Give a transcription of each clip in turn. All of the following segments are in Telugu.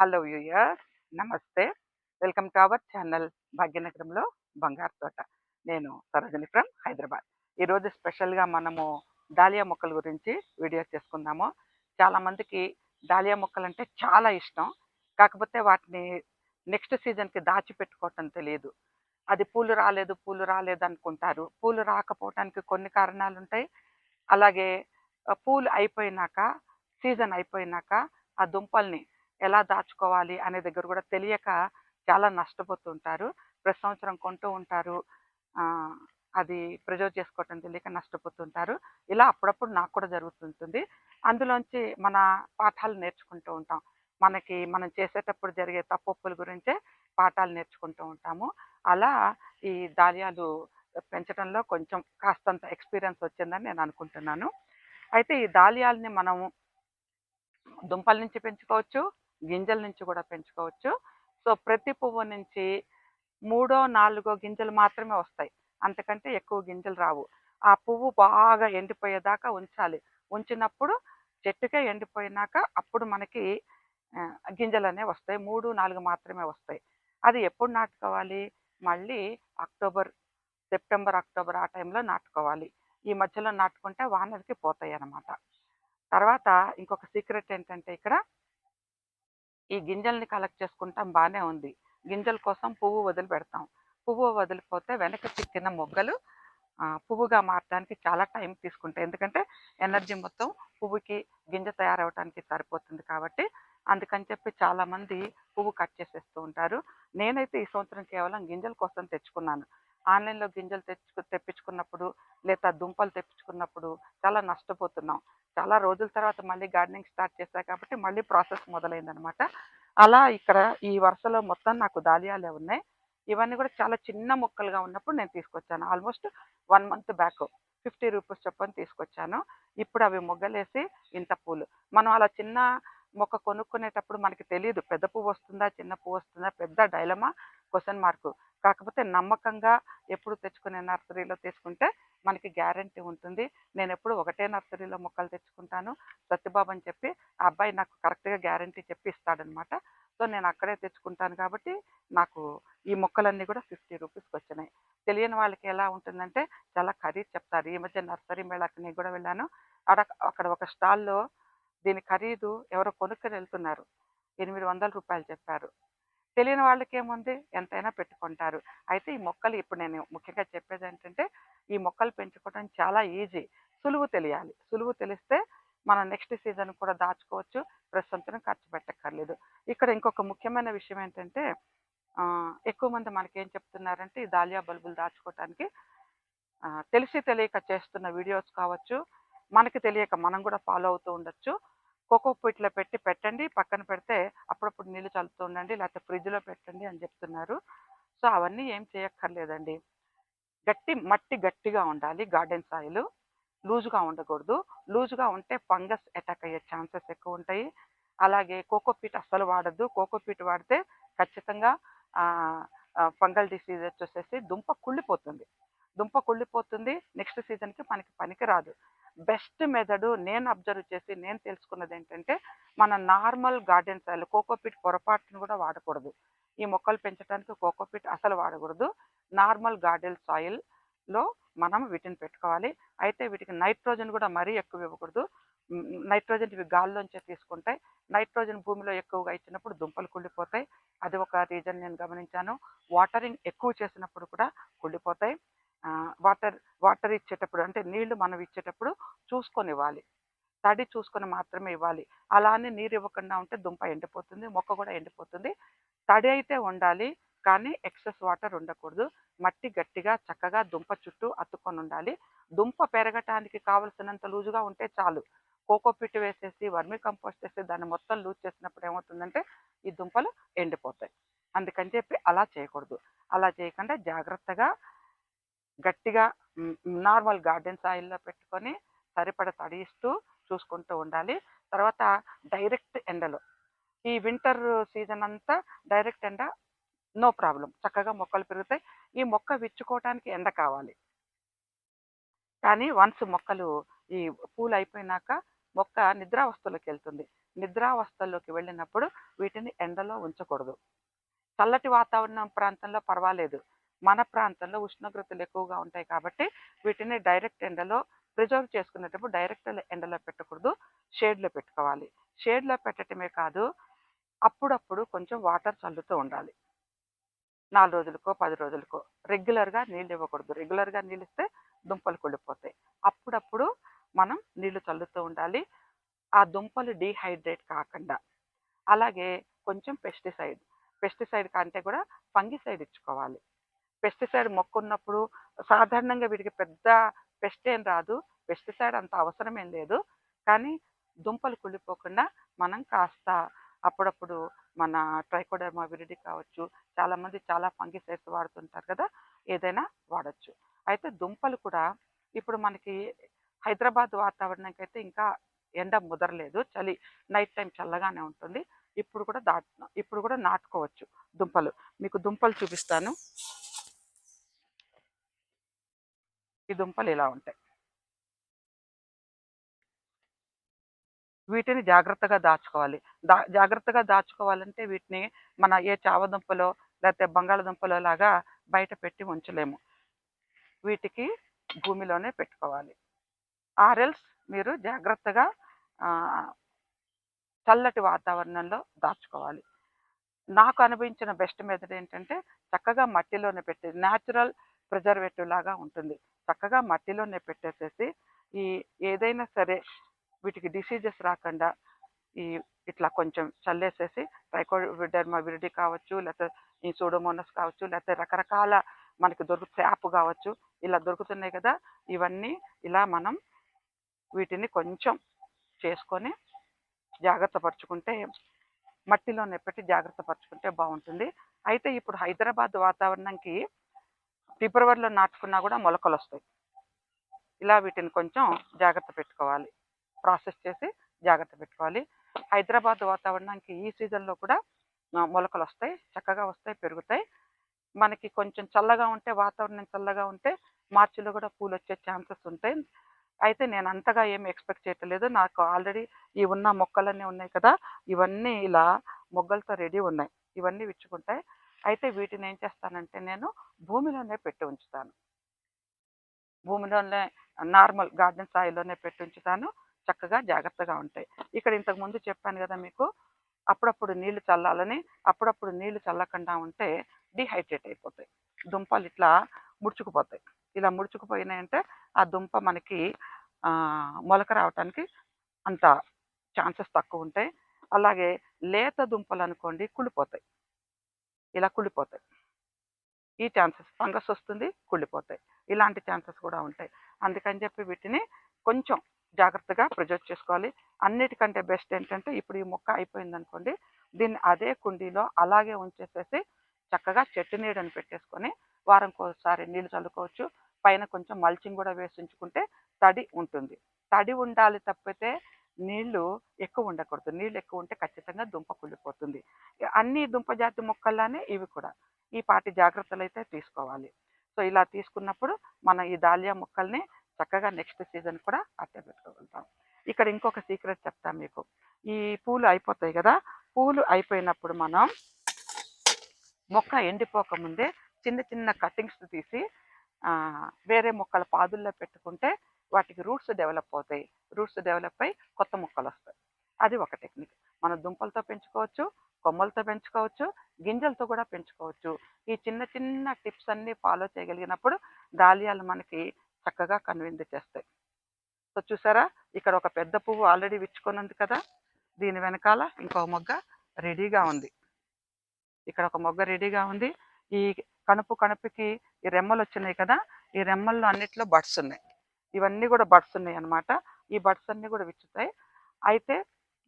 హలో వ్యూయర్ నమస్తే. వెల్కమ్ టు అవర్ ఛానల్ భాగ్యనగరంలో బంగారు తోట. నేను సరోజని ఫ్రమ్ హైదరాబాద్. ఈరోజు స్పెషల్గా మనము దాలియా మొక్కల గురించి వీడియో చేసుకుందాము. చాలామందికి దాలియా మొక్కలు అంటే చాలా ఇష్టం. కాకపోతే వాటిని నెక్స్ట్ సీజన్కి దాచిపెట్టుకోవటం తెలియదు అది పూలు రాలేదు పూలు రాలేదు అనుకుంటారు. పూలు రాకపోవటానికి కొన్ని కారణాలు ఉంటాయి. అలాగే పూలు అయిపోయినాక సీజన్ అయిపోయినాక ఆ దుంపల్ని ఎలా దాచుకోవాలి అనే దగ్గర కూడా తెలియక చాలా నష్టపోతుంటారు. ప్రతి సంవత్సరం కొంటూ ఉంటారు. అది ప్రిజర్వ్ చేసుకోవటం తెలియక నష్టపోతుంటారు. ఇలా అప్పుడప్పుడు నాకు కూడా జరుగుతుంటుంది. అందులోంచి మన పాఠాలు నేర్చుకుంటూ ఉంటాం. మనకి మనం చేసేటప్పుడు జరిగే తప్పొప్పుల గురించే పాఠాలు నేర్చుకుంటూ ఉంటాము. అలా ఈ దాలియాలు పెంచడంలో కొంచెం కాస్తంత ఎక్స్పీరియన్స్ వచ్చిందని నేను అనుకుంటున్నాను. అయితే ఈ దాలియాల్ని మనము దుంపల నుంచి పెంచుకోవచ్చు. గింజల నుంచి కూడా పెంచుకోవచ్చు. సో ప్రతి పువ్వు నుంచి మూడో నాలుగో గింజలు మాత్రమే వస్తాయి. అంతకంటే ఎక్కువ గింజలు రావు. ఆ పువ్వు బాగా ఎండిపోయేదాకా ఉంచాలి. ఉంచినప్పుడు చెట్టుకే ఎండిపోయినాక అప్పుడు మనకి గింజలు అనేవి వస్తాయి. మూడు నాలుగు మాత్రమే వస్తాయి. అది ఎప్పుడు నాటుకోవాలి? మళ్ళీ అక్టోబర్ సెప్టెంబర్ అక్టోబర్ ఆ టైంలో నాటుకోవాలి. ఈ మధ్యలో నాటుకుంటే వానలకి పోతాయి అన్నమాట తర్వాత ఇంకొక సీక్రెట్ ఏంటంటే ఇక్కడ ఈ గింజల్ని కలెక్ట్ చేసుకుంటాం బాగానే ఉంది. గింజల కోసం పువ్వు వదిలిపెడతాం. పువ్వు వదిలిపోతే వెనక చిక్కిన మొగ్గలు పువ్వుగా మారడానికి చాలా టైం తీసుకుంటాయి. ఎందుకంటే ఎనర్జీ మొత్తం పువ్వుకి గింజ తయారవడానికి సరిపోతుంది కాబట్టి అందుకని చెప్పి చాలామంది పువ్వు కట్ చేసేస్తూ ఉంటారు. నేనైతే ఈ సంవత్సరం కేవలం గింజల కోసం తెచ్చుకున్నాను. ఆన్లైన్లో గింజలు తెచ్చుకు తెప్పించుకున్నప్పుడు లేదా దుంపలు తెప్పించుకున్నప్పుడు చాలా నష్టపోతున్నాం. చాలా రోజుల తర్వాత మళ్ళీ గార్డెనింగ్ స్టార్ట్ చేశా కాబట్టి మళ్ళీ ప్రాసెస్ మొదలైందనమాట. అలా ఇక్కడ ఈ వరుసలో మొత్తం నాకు దాలియాలే ఉన్నాయి. ఇవన్నీ కూడా చాలా చిన్న ముక్కలుగా ఉన్నప్పుడు నేను తీసుకొచ్చాను. Almost one month back fifty rupees చొప్పున తీసుకొచ్చాను. ఇప్పుడు అవి మొగ్గలేసి ఇంత పూలు. మనం అలా చిన్న మొక్క కొనుక్కునేటప్పుడు మనకి తెలియదు పెద్ద పువ్వు వస్తుందా చిన్న పువ్వు వస్తుందా పెద్ద డైలమా? క్వశ్చన్ మార్కు కాకపోతే నమ్మకంగా ఎప్పుడు తెచ్చుకునే నర్సరీలో తీసుకుంటే మనకి గ్యారంటీ ఉంటుంది. నేను ఎప్పుడు ఒకటే నర్సరీలో మొక్కలు తెచ్చుకుంటాను. సత్యబాబు అని చెప్పి ఆ అబ్బాయి నాకు కరెక్ట్గా గ్యారంటీ చెప్పి ఇస్తాడనమాట సో నేను అక్కడే తెచ్చుకుంటాను కాబట్టి నాకు ఈ మొక్కలన్నీ కూడా ఫిఫ్టీ రూపీస్కి వచ్చినాయి. తెలియని వాళ్ళకి ఎలా ఉంటుందంటే చాలా ఖరీదు చెప్తారు. ఈ మధ్య నర్సరీ మేళాకి నేను కూడా వెళ్ళాను. అక్కడ అక్కడ ఒక స్టాల్లో దీని ఖరీదు ఎవరో కొనుక్కొని వెళ్తున్నారు. ఎనిమిది వందల రూపాయలు చెప్పారు. తెలియని వాళ్ళకి ఏముంది ఎంతైనా పెట్టుకుంటారు. అయితే ఈ మొక్కలు ఇప్పుడు నేను ముఖ్యంగా చెప్పేది ఏంటంటే ఈ మొక్కలు పెంచుకోవడం చాలా ఈజీ. సులువు తెలియాలి. సులువు తెలిస్తే మనం నెక్స్ట్ సీజన్ కూడా దాచుకోవచ్చు. ప్రస్తుతం ఖర్చు పెట్టక్కర్లేదు. ఇక్కడ ఇంకొక ముఖ్యమైన విషయం ఏంటంటే ఎక్కువ మంది మనకి ఏం చెప్తున్నారంటే ఈ దాలియా బల్బులు దాచుకోవటానికి తెలిసి తెలియక చేస్తున్న వీడియోస్ కావచ్చు మనకి తెలియక మనం కూడా ఫాలో అవుతూ ఉండొచ్చు. కోకో పిట్లో పెట్టి పెట్టండి. పక్కన పెడితే అప్పుడప్పుడు నీళ్ళు చల్లుతూ ఉండండి. లేకపోతే ఫ్రిడ్జ్లో పెట్టండి అని చెప్తున్నారు. సో అవన్నీ ఏం చేయక్కర్లేదండి. గట్టి మట్టి గట్టిగా ఉండాలి గార్డెన్ సాయిల్. లూజుగా ఉండకూడదు. లూజుగా ఉంటే ఫంగస్ అటాక్ అయ్యే ఛాన్సెస్ ఎక్కువ ఉంటాయి. అలాగే కోకోపీట్ అస్సలు వాడద్దు. కోకోపీట్ వాడితే ఖచ్చితంగా ఫంగల్ డిసీజ్ వచ్చేసేసి దుంప కుళ్ళిపోతుంది. దుంప కుళ్ళిపోతుంది. నెక్స్ట్ సీజన్కి మనకి పనికిరాదు బెస్ట్ మెథడు నేను అబ్జర్వ్ చేసి నేను తెలుసుకున్నది ఏంటంటే మన నార్మల్ గార్డెన్ సాయిల్ కోకోపీట్ పొరపాటును కూడా వాడకూడదు. ఈ మొక్కలు పెంచడానికి కోకోపీట్ అసలు వాడకూడదు. నార్మల్ గార్డెన్ సాయిల్లో మనం వీటిని పెట్టుకోవాలి. అయితే వీటికి నైట్రోజన్ కూడా మరీ ఎక్కువ ఇవ్వకూడదు. నైట్రోజన్ ఇవి గాల్లోంచే తీసుకుంటాయి. నైట్రోజన్ భూమిలో ఎక్కువగా ఇచ్చినప్పుడు దుంపలు కుళ్ళిపోతాయి. అది ఒక రీజన్ నేను గమనించాను. వాటరింగ్ ఎక్కువ చేసినప్పుడు కూడా కుళ్ళిపోతాయి. వాటర్ వాటర్ ఇచ్చేటప్పుడు అంటే నీళ్ళు మనం ఇచ్చేటప్పుడు చూసుకొని ఇవ్వాలి తడి చూసుకొని మాత్రమే ఇవ్వాలి. అలా అని నీరు ఇవ్వకుండా ఉంటే దుంప ఎండిపోతుంది మొక్క కూడా ఎండిపోతుంది. తడి అయితే ఉండాలి కానీ ఎక్సెస్ వాటర్ ఉండకూడదు. మట్టి గట్టిగా చక్కగా దుంప చుట్టూ అతుక్కొని ఉండాలి దుంప పెరగటానికి కావలసినంత లూజుగా ఉంటే చాలు. కోకోపిట్ వేసేసి వర్మి కంపోస్ట్ వేసి దాన్ని మొత్తం లూజ్ చేసినప్పుడు ఏమవుతుందంటే ఈ దుంపలు ఎండిపోతాయి. అందుకని చెప్పి అలా చేయకూడదు. అలా చేయకుండా జాగ్రత్తగా గట్టిగా నార్మల్ గార్డెన్ సాయిల్లో పెట్టుకొని సరిపడ తడిస్తూ చూసుకుంటూ ఉండాలి. తర్వాత డైరెక్ట్ ఎండలో. ఈ వింటర్ సీజన్ అంతా డైరెక్ట్ ఎండ నో ప్రాబ్లం చక్కగా మొక్కలు పెరుగుతాయి. ఈ మొక్క విచ్చుకోవటానికి ఎండ కావాలి. కానీ వన్స్ మొక్కలు ఈ పూలు అయిపోయినాక మొక్క నిద్రావస్థలోకి వెళ్తుంది. నిద్రావస్థల్లోకి వెళ్ళినప్పుడు వీటిని ఎండలో ఉంచకూడదు. చల్లటి వాతావరణం ప్రాంతంలో పర్వాలేదు. మన ప్రాంతంలో ఉష్ణోగ్రతలు ఎక్కువగా ఉంటాయి కాబట్టి వీటిని డైరెక్ట్ ఎండలో ప్రిజర్వ్ చేసుకునేటప్పుడు డైరెక్ట్ ఎండలో పెట్టకూడదు. షేడ్లో పెట్టుకోవాలి. షేడ్లో పెట్టడమే కాదు అప్పుడప్పుడు కొంచెం వాటర్ చల్లుతూ ఉండాలి. నాలుగు రోజులకో పది రోజులకో. రెగ్యులర్గా నీళ్ళు ఇవ్వకూడదు. రెగ్యులర్గా నీళ్ళు ఇస్తే దుంపలు కుళ్ళిపోతాయి. అప్పుడప్పుడు మనం నీళ్ళు చల్లుతూ ఉండాలి. ఆ దుంపలు డీహైడ్రేట్ కాకుండా. అలాగే కొంచెం పెస్టిసైడ్. పెస్టిసైడ్ కంటే కూడా ఫంగిసైడ్ ఇచ్చుకోవాలి. పెస్టిసైడ్ మొక్క ఉన్నప్పుడు సాధారణంగా వీటికి పెద్ద పెస్ట్ ఏం రాదు. పెస్టిసైడ్ అంత అవసరం ఏం లేదు. కానీ దుంపలు కుళ్ళిపోకుండా మనం కాస్త అప్పుడప్పుడు మన ట్రైకోడర్మా విరిడి కావచ్చు చాలామంది చాలా ఫంగిసైడ్స్ వాడుతుంటారు కదా ఏదైనా వాడచ్చు. అయితే దుంపలు కూడా ఇప్పుడు మనకి హైదరాబాద్ వాతావరణంకి అయితే ఇంకా ఎండ ముదరలేదు. చలి నైట్ టైం చల్లగానే ఉంటుంది. ఇప్పుడు కూడా దాట్ ఇప్పుడు కూడా నాటుకోవచ్చు దుంపలు. మీకు దుంపలు చూపిస్తాను. ఈ దుంపలు ఇలా ఉంటాయి. వీటిని జాగ్రత్తగా దాచుకోవాలి. దా జాగ్రత్తగా దాచుకోవాలంటే వీటిని మన ఏ చావదుంపలో లేకపోతే బంగాళదుంపలో లాగా బయట పెట్టి ఉంచలేము. వీటికి భూమిలోనే పెట్టుకోవాలి. ఆర్ఎల్స్ మీరు జాగ్రత్తగా చల్లటి వాతావరణంలో దాచుకోవాలి. నాకు అనుభవించిన బెస్ట్ మెథడ్ ఏంటంటే చక్కగా మట్టిలోనే పెట్టి న్యాచురల్ ప్రిజర్వేటివ్ లాగా ఉంటుంది. చక్కగా మట్టిలోనే పెట్టేసేసి ఈ ఏదైనా సరే వీటికి డిసీజెస్ రాకుండా ఈ ఇట్లా కొంచెం చల్లేసేసి ట్రైకోడర్మా విరిడి కావచ్చు లేకపోతే ఈ సూడోమోనస్ కావచ్చు లేకపోతే రకరకాల మనకి దొరుకుతాయి యాప్ కావచ్చు ఇలా దొరుకుతున్నాయి కదా ఇవన్నీ ఇలా మనం వీటిని కొంచెం చేసుకొని జాగ్రత్త పరుచుకుంటే మట్టిలోనే పెట్టి జాగ్రత్త పరుచుకుంటే బాగుంటుంది. అయితే ఇప్పుడు హైదరాబాద్ వాతావరణంకి ఫిబ్రవరిలో నాటుకున్నా కూడా మొలకలు వస్తాయి ఇలా వీటిని కొంచెం జాగ్రత్త పెట్టుకోవాలి. ప్రాసెస్ చేసి జాగ్రత్త పెట్టుకోవాలి. హైదరాబాద్ వాతావరణానికి ఈ సీజన్లో కూడా మొలకలు వస్తాయి చక్కగా వస్తాయి పెరుగుతాయి. మనకి కొంచెం చల్లగా ఉంటే వాతావరణం చల్లగా ఉంటే మార్చిలో కూడా పూలు వచ్చే ఛాన్సెస్ ఉంటాయి. అయితే నేను అంతగా ఏమి ఎక్స్పెక్ట్ చేయట్లేదు. నాకు ఆల్రెడీ ఈ ఉన్న మొక్కలన్నీ ఉన్నాయి కదా ఇవన్నీ ఇలా మొగ్గలతో రెడీ ఉన్నాయి. ఇవన్నీ విచ్చుకుంటాయి అయితే వీటిని ఏం చేస్తానంటే నేను భూమిలోనే పెట్టి ఉంచుతాను. భూమిలోనే నార్మల్ గార్డెన్ సాయిలోనే పెట్టి ఉంచుతాను. చక్కగా జాగ్రత్తగా ఉంటాయి. ఇక్కడ ఇంతకు ముందు చెప్పాను కదా మీకు అప్పుడప్పుడు నీళ్ళు చల్లాలని అప్పుడప్పుడు నీళ్ళు చల్లకుండా ఉంటే డిహైడ్రేట్ అయిపోతాయి. దుంపలు ఇట్లా ముడుచుకుపోతాయి. ఇలా ముడుచుకుపోయినాయంటే ఆ దుంప మనకి మొలక రావటానికి అంత ఛాన్సెస్ తక్కువ ఉంటాయి. అలాగే లేత దుంపలు అనుకోండి కుళ్ళిపోతాయి. ఇలా కుళ్ళిపోతాయి. ఈ ఛాన్సెస్ ఫంగస్ వస్తుంది కుళ్ళిపోతాయి. ఇలాంటి ఛాన్సెస్ కూడా ఉంటాయి. అందుకని చెప్పి వీటిని కొంచెం జాగ్రత్తగా ప్రిజర్వ్ చేసుకోవాలి. అన్నిటికంటే బెస్ట్ ఏంటంటే ఇప్పుడు ఈ మొక్క అయిపోయింది అనుకోండి దీన్ని అదే కుండీలో అలాగే ఉంచేసేసి చక్కగా చెట్టు నీడని పెట్టేసుకొని వారంకోసారి నీళ్ళు చల్లుకోవచ్చు. పైన కొంచెం మల్చింగ్ కూడా వేసి ఉంచుకుంటే తడి ఉంటుంది. తడి ఉండాలి తప్పితే నీళ్ళు ఎక్కువ ఉండకూడదు. నీళ్ళు ఎక్కువ ఉంటే ఖచ్చితంగా దుంప కుళ్ళిపోతుంది. అన్ని దుంప జాతి మొక్కల్లానే ఇవి కూడా. ఈ పాటి జాగ్రత్తలు అయితే తీసుకోవాలి. సో ఇలా తీసుకున్నప్పుడు మనం ఈ దాలియా మొక్కల్ని చక్కగా నెక్స్ట్ సీజన్ కూడా అట్టే పెట్టుకోగలుగుతాం ఇక్కడ ఇంకొక సీక్రెట్ చెప్తాం మీకు. ఈ పూలు అయిపోతాయి కదా? పూలు అయిపోయినప్పుడు మనం మొక్క ఎండిపోకముందే చిన్న చిన్న కట్టింగ్స్ తీసి వేరే మొక్కల పాదుల్లో పెట్టుకుంటే వాటికి రూట్స్ డెవలప్ అవుతాయి. రూట్స్ డెవలప్ అయ్యి కొత్త మొక్కలు వస్తాయి. అది ఒక టెక్నిక్. మన దుంపలతో పెంచుకోవచ్చు కొమ్మలతో పెంచుకోవచ్చు గింజలతో కూడా పెంచుకోవచ్చు. ఈ చిన్న చిన్న టిప్స్ అన్నీ ఫాలో చేయగలిగినప్పుడు దాలియాలు మనకి చక్కగా కన్విందు చేస్తాయి. సో చూసారా? ఇక్కడ ఒక పెద్ద పువ్వు ఆల్రెడీ విచ్చుకొని కదా? దీని వెనకాల ఇంకో మొగ్గ రెడీగా ఉంది. ఇక్కడ ఒక మొగ్గ రెడీగా ఉంది. ఈ కణుపు కణుపుకి ఈ రెమ్మలు వచ్చినాయి కదా? ఈ రెమ్మల్లో అన్నిట్లో బడ్స్ ఉన్నాయి. ఇవన్నీ కూడా బడ్స్ ఉన్నాయి అనమాట ఈ బడ్స్ అన్నీ కూడా విచ్చుతాయి. అయితే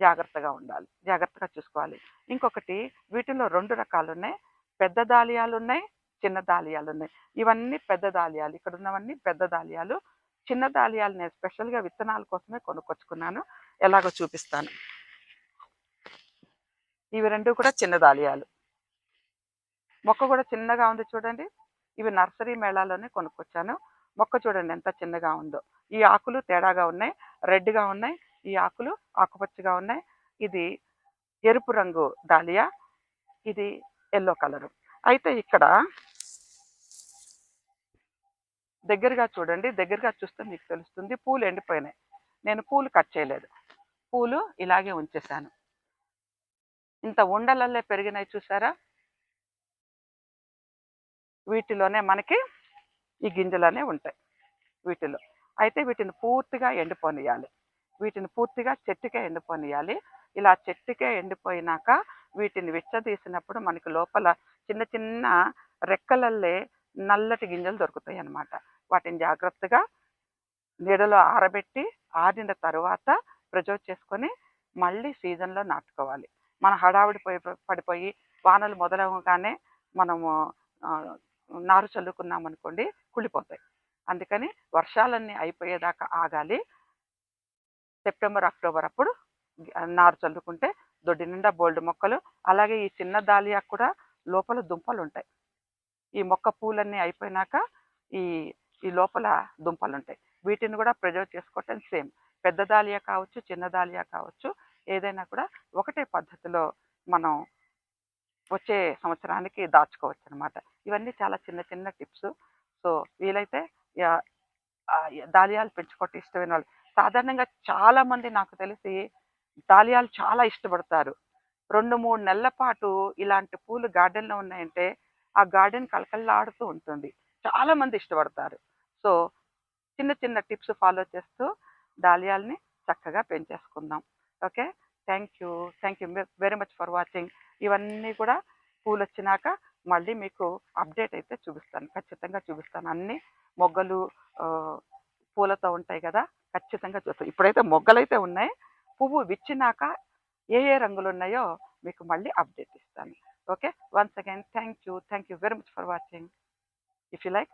జాగ్రత్తగా ఉండాలి. జాగ్రత్తగా చూసుకోవాలి. ఇంకొకటి వీటిలో రెండు రకాలు ఉన్నాయి పెద్ద దాలియాలు ఉన్నాయి చిన్న దాలియాలు ఉన్నాయి ఇవన్నీ పెద్ద దాలియాలు. ఇక్కడ ఉన్నవన్నీ పెద్ద దాలియాలు. చిన్న దాలియాలు నేను స్పెషల్గా విత్తనాల కోసమే కొనుక్కొచ్చుకున్నాను. ఎలాగో చూపిస్తాను. ఇవి రెండు కూడా చిన్న దాలియాలు. మొక్క కూడా చిన్నగా ఉంది చూడండి. ఇవి నర్సరీ మేళాలోనే కొనుక్కొచ్చాను. మొక్క చూడండి ఎంత చిన్నగా ఉందో. ఈ ఆకులు తేడాగా ఉన్నాయి రెడ్గా ఉన్నాయి ఈ ఆకులు ఆకుపచ్చగా ఉన్నాయి. ఇది ఎరుపు రంగు దాలియా ఇది ఎల్లో కలరు. అయితే ఇక్కడ దగ్గరగా చూడండి దగ్గరగా చూస్తే మీకు తెలుస్తుంది పూలు ఎండిపోయినాయి. నేను పూలు కట్ చేయలేదు. పూలు ఇలాగే ఉంచేశాను. ఇంత ఉండలల్లే పెరిగినాయి చూసారా? వీటిలోనే మనకి ఈ గింజలనే ఉంటాయి వీటిలో అయితే వీటిని పూర్తిగా ఎండిపోనియాలి వీటిని పూర్తిగా చెట్టుకే ఎండిపోనియాలి ఇలా చెట్టుకే ఎండిపోయినాక వీటిని విచ్చదీసినప్పుడు మనకి లోపల చిన్న చిన్న రెక్కలల్లే నల్లటి గింజలు దొరుకుతాయి అన్నమాట. వాటిని జాగ్రత్తగా నీడలో ఆరబెట్టి ఆరిన తర్వాత ప్రజోజ్ చేసుకొని మళ్ళీ సీజన్లో నాటుకోవాలి. మన హడావిడి పోయి పడిపోయి వానలు మొదలవగానే మనము నారు చల్లుకున్నాం అనుకోండి కుళ్ళిపోతాయి. అందుకని వర్షాలన్నీ అయిపోయేదాకా ఆగాలి. సెప్టెంబర్ అక్టోబర్ అప్పుడు నారు చల్లుకుంటే దొడ్డి నిండా బోల్డ్ మొక్కలు అలాగే ఈ చిన్న దాలియా కూడా లోపల దుంపలు ఉంటాయి ఈ మొక్క పూలన్నీ అయిపోయినాక ఈ ఈ లోపల దుంపలు ఉంటాయి వీటిని కూడా ప్రిజర్వ్ చేసుకోవటం సేమ్. పెద్ద దాలియా కావచ్చు చిన్న దాలియా కావచ్చు ఏదైనా కూడా ఒకటే పద్ధతిలో మనం వచ్చే సంవత్సరానికి దాచుకోవచ్చు అనమాట ఇవన్నీ చాలా చిన్న చిన్న టిప్స్. సో వీలైతే దాలియాలు పెంచుకోవటం ఇష్టమైన వాళ్ళు. సాధారణంగా చాలామంది నాకు తెలిసి దాలియాలు చాలా ఇష్టపడతారు. రెండు మూడు నెలల పాటు ఇలాంటి పూలు గార్డెన్లో ఉన్నాయంటే ఆ గార్డెన్ కలకల్లాడుతూ ఉంటుంది. చాలామంది ఇష్టపడతారు. సో చిన్న చిన్న టిప్స్ ఫాలో చేస్తూ దాలియాల్ని చక్కగా పెంచేసుకుందాం. Okay? Thank you thank you very much for watching. ఇవన్నీ కూడా పూలు వచ్చినాక మళ్ళీ మీకు అప్డేట్ అయితే చూపిస్తాను. ఖచ్చితంగా చూపిస్తాను. అన్ని మొగ్గలు పూలతో ఉంటాయి కదా ఖచ్చితంగా చూస్తాను ఇప్పుడైతే మొగ్గలైతే ఉన్నాయి. పువ్వు విచ్చినాక ఏ ఏ రంగులు ఉన్నాయో మీకు మళ్ళీ అప్డేట్ ఇస్తాను. Okay? Once again thank you thank you very much for watching. If you like